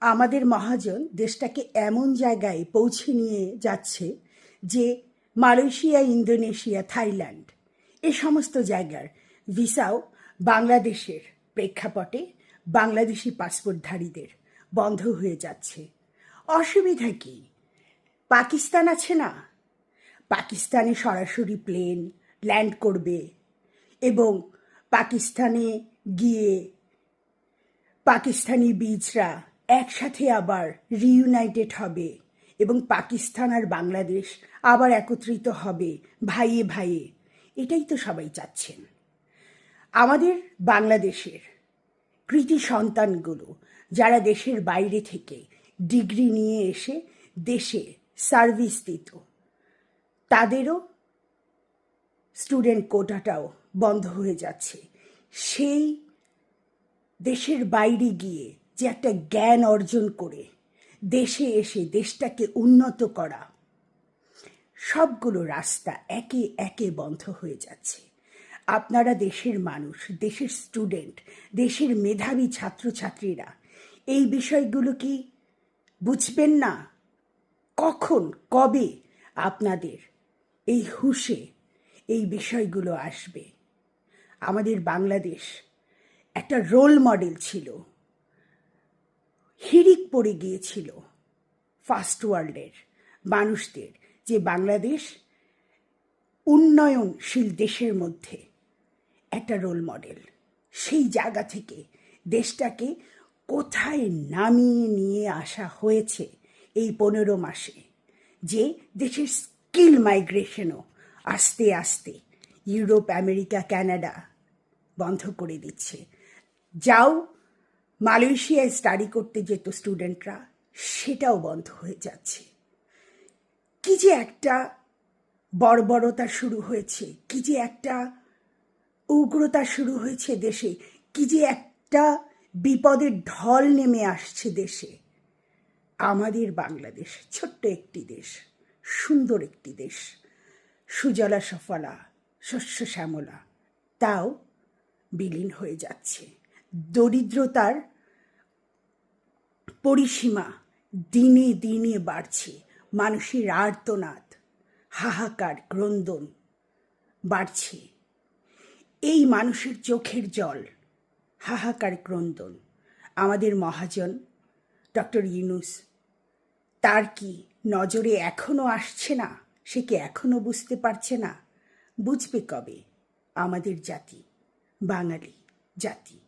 আমাদের মহাজন দেশটাকে এমন জায়গায় পৌঁছে নিয়ে যাচ্ছে যে মালয়েশিয়া, ইন্দোনেশিয়া, থাইল্যান্ড, এ সমস্ত জায়গার ভিসাও বাংলাদেশের প্রেক্ষাপটে বাংলাদেশি পাসপোর্টধারীদের বন্ধ হয়ে যাচ্ছে। অসুবিধা কি? পাকিস্তান আছে না? পাকিস্তানে সরাসরি প্লেন ল্যান্ড করবে এবং পাকিস্তানে গিয়ে পাকিস্তানি বীজরা একসাথে আবার রিইউনাইটেড হবে এবং পাকিস্তান আর বাংলাদেশ আবার একত্রিত হবে ভাইয়ে ভাইয়ে। এটাই তো সবাই চাচ্ছেন। আমাদের বাংলাদেশের কৃতি সন্তানগুলো যারা দেশের বাইরে থেকে ডিগ্রি নিয়ে এসে দেশে সার্ভিস দিত, তাদেরও স্টুডেন্ট কোটাটাও বন্ধ হয়ে যাচ্ছে। সেই দেশের বাইরে গিয়ে যে একটা জ্ঞান অর্জন করে দেশে এসে দেশটাকে উন্নত করা, সবগুলো রাস্তা একে একে বন্ধ হয়ে যাচ্ছে। আপনারা দেশের মানুষ, দেশের স্টুডেন্ট দেশের মেধাবী ছাত্রছাত্রীরা, এই বিষয়গুলো কি বুঝবেন না? কখন, কবে আপনাদের এই হুশে এই বিষয়গুলো আসবে? আমাদের বাংলাদেশ একটা রোল মডেল ছিল। হিড়িক পড়ে গিয়েছিল ফার্স্ট ওয়ার্ল্ডের মানুষদের যে বাংলাদেশ উন্নয়নশীল দেশের মধ্যে একটা রোল মডেল সেই জায়গা থেকে দেশটাকে কোথায় নামিয়ে নিয়ে আসা হয়েছে এই পনেরো মাসে, যে দেশের স্কিল মাইগ্রেশনও আস্তে আস্তে ইউরোপ, আমেরিকা, কানাডা বন্ধ করে দিচ্ছে। যাও মালয়েশিয়ায় স্টাডি করতে যেত স্টুডেন্টরা সেটাও বন্ধ হয়ে যাচ্ছে। কি যে একটা বর্বরতা শুরু হয়েছে, কি যে একটা উগ্রতা শুরু হয়েছে দেশে, কি যে একটা বিপদের ঢল নেমে আসছে দেশে। আমাদের বাংলাদেশ ছোট্ট একটি দেশ, সুন্দর একটি দেশ, সুজলা সফলা, শস্য শ্যামলা, তাও বিলীন হয়ে যাচ্ছে। দরিদ্রতার পরিসীমা দিনে দিনে বাড়ছে। মানুষের আর্তনাদ, হাহাকার, ক্রন্দন বাড়ছে। এই মানুষের চোখের জল, হাহাকার, ক্রন্দন। আমাদের মহাজন ডক্টর ইউনুস, তার কি নজরে এখনও আসছে না? সে কি এখনও বুঝতে পারছে না? বুঝবে কবে? আমাদের জাতি, বাঙালি জাতি।